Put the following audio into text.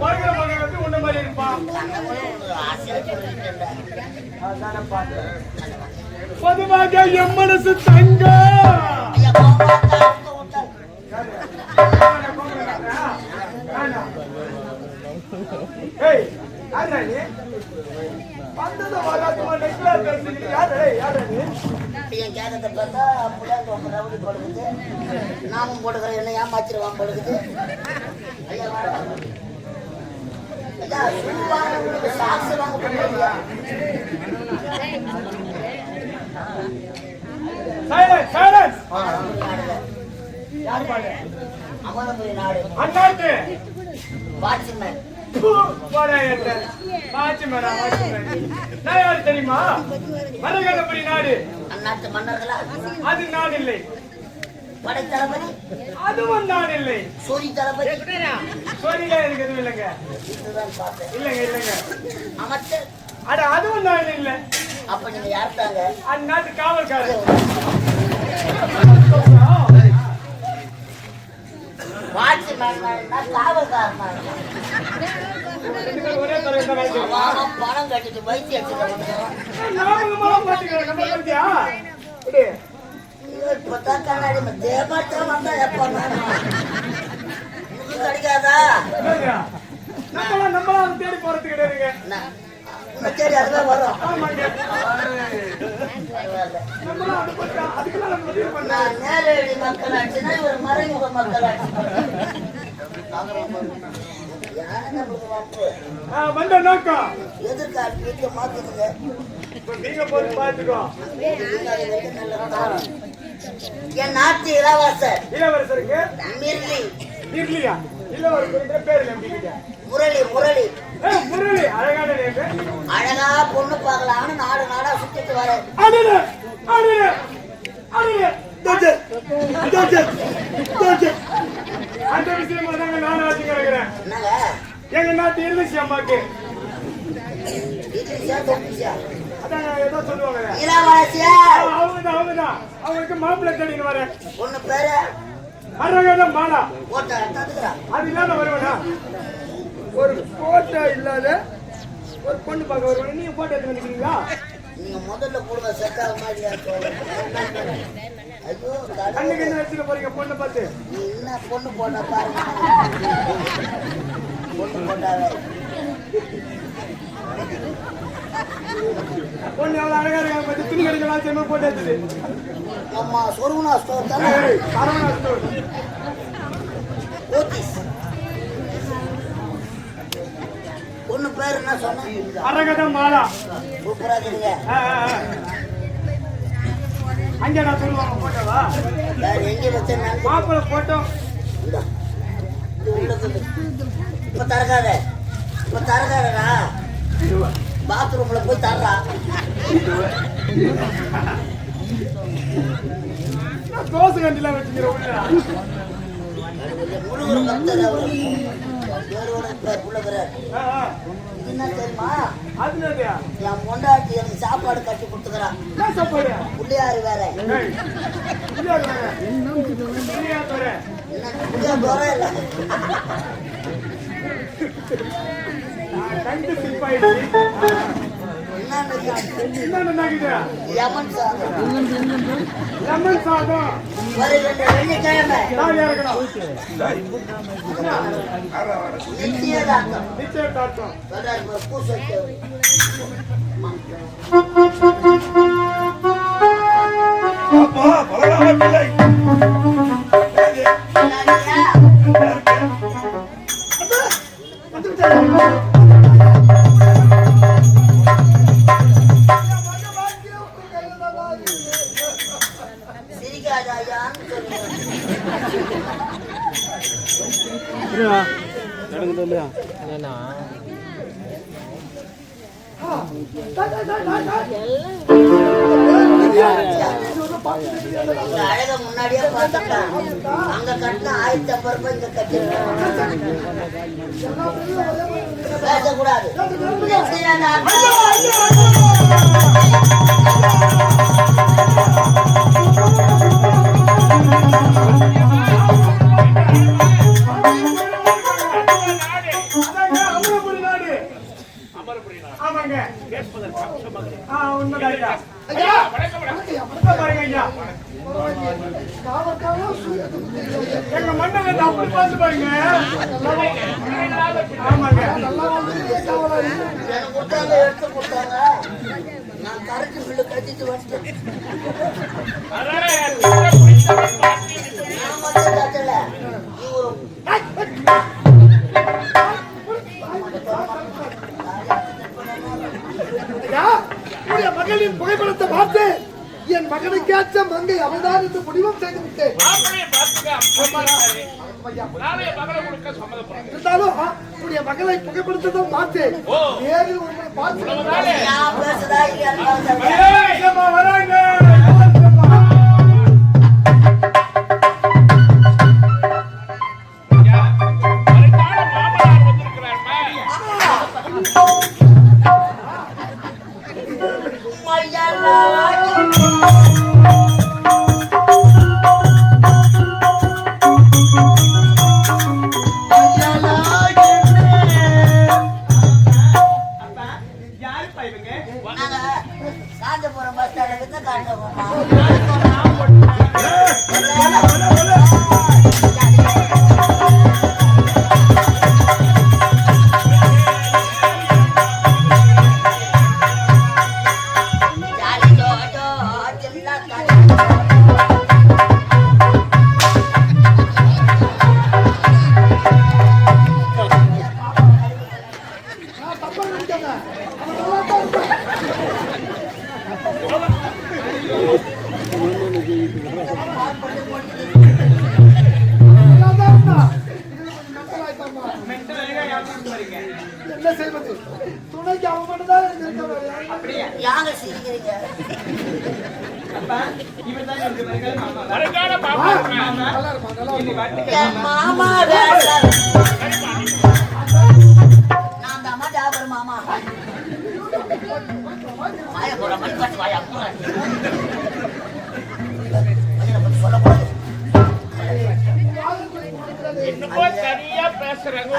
மகன் வந்து உன்ன மாதிரி இருப்பான் பொதுவாக என் மனசு தங்க. ஐயா, வந்தது வராதுமா பேசுறீங்க யாரு என் கேரத்தை பார்த்தா ரவுடி நாமும் போடுகிறேன் என்ன ஏமாச்சிருவான் படுக்குது ஐயா நாடு அண்ணாத்து! வாட்ச்மேன். தெரியுமா? மரகதபுரி நாடு. அந்நாட்டு மன்னர்களா? அது நான் இல்லை. படை தளபதி? அதுவும் நான் இல்லை. சூரி தளபதி? எனக்கு எதுவும் இல்லைங்க. இதுதான் பார்த்தேன். இல்லைங்க இல்லைங்க. அமைச்சர் அட அதுவும் நான் இல்லை. அப்ப நீங்க யார் தாங்க அந்நாட்டு காவல்காரர். வாட்ச்மேன் காவல்காரன் பணம் கட்டிட்டு வைத்திய இப்பதான் கண்ணாடி தேவட்டம் வந்தா எப்ப உனக்கு கிடைக்காதா என்னங்க? நம்மளாம் நம்மளாம் அதை தேடி போறது கிடையாதுங்க என்ன? உனக்கு சரி அதுவே வரும் நான் நேரடி மக்களாட்சினா இவர் மறைமுக மக்களாட்சி வந்த நோக்கம். நீங்க போய் பாத்துக்கோ என் நாட்டு இளவரசர். இளவரசருக்கு மிர்லி. இல்லையா இளவரசருக்கு பேர் முரளி முரளி. முரளி. அழகான அழகா பொண்ணு பார்க்கலாம்னு நாடு நாடா சுத்திட்டு தோஜே அந்த விஷயமா தாங்க நானும் ஆச்சு கிடக்குறேன் எங்க நாட்டு இருந்துச்சு அம்மாக்கு இட்லிசியா இளவரசியா. அவங்கதான் அவங்கதான் அவங்களுக்கு மாப்பிள்ளை தேடின்னு வரேன். பொண்ணு பேரு. அழகான மாலா. தந்துக்கிறான் அது இல்லாம வருவனா ஒரு போட்டோ இல்லாத ஒரு பொண்ணு பார்க்க வருவாங்க நீங்க போட்டோ எடுத்து வந்துக்கிறீங்களா நீங்க முதல்ல கொடுங்க செட் ஆக மாதிரியா ஐயோ கடவுளே. என்ன வச்சுக்க போறீங்க பொண்ணை பார்த்து? நீ என்ன பொண்ணு போட்டா பாருங்க. பொண்ணு போட்டாவே. பொண்ணு எவ்வளவு அழகா இருக்காங்க பார்த்து துணி கடைக்கலாம் சேர்ந்து போட்டோ எடுத்துது அம்மா சொருகுனா ஸ்டோர் தானே? சரவணா ஸ்டோர். ஓத்திஸ் பொண்ணு பேர் என்ன சொன்னேன் அழகா மாலா. சூப்பரா இருக்குங்க ஆ, ஆ, ஆ. அங்க நான் சொல்லுவாங்க போட்டோவா? யார் எங்க வச்சேன் மாப்பிள்ளை போட்டோ இப்ப தரகாதடா பாத்ரூம்ல போய் தர்றா. தோசை. இது என்ன தெரியுமா? என் பொண்டாட்டி எனக்கு சாப்பாடு கட்டி கொடுத்துக்கிறான் புள்ளியாரு வேற. புள்ளியார் இல்ல. கண்டு சிப்பாயிடுச்சு. லெமன் சாதம் நிச்சயதார்த்தம். அப்பா பிள்ளை. அழக முன்னாடியே பார்த்துட்டேன் அங்க கட்டின ஆயிரத்தி ஐம்பது ரூபாய் இங்க பேசக்கூடாது ஆமாங்க. உண்மைதான் ஐயா பாருங்க ஐயா எங்க மண்டலத்தை அப்படி பார்த்து பாருங்க? ஆமாங்க. எடுத்து கொடுத்தாங்க நான் கரைச்சி பில்லு கட்டிட்டு வந்துட்டேன். மகளின் புகைப்படத்தை பார்த்து என் மகனுக்கேற்ற மங்கை அவள்தான் என்று முடிவும் செய்து விட்டேன் இருந்தாலும் உன்னுடைய மகளை புகைப்படத்தை பார்த்து. நேரில் உங்களை பார்த்து என்ன செய்வது துணைக்கு அவன் மட்டும்தான் இல்லை. யாங்க சிரிக்கிறீங்க மாமா. என்னமோ சரியா பேசுறாங்க.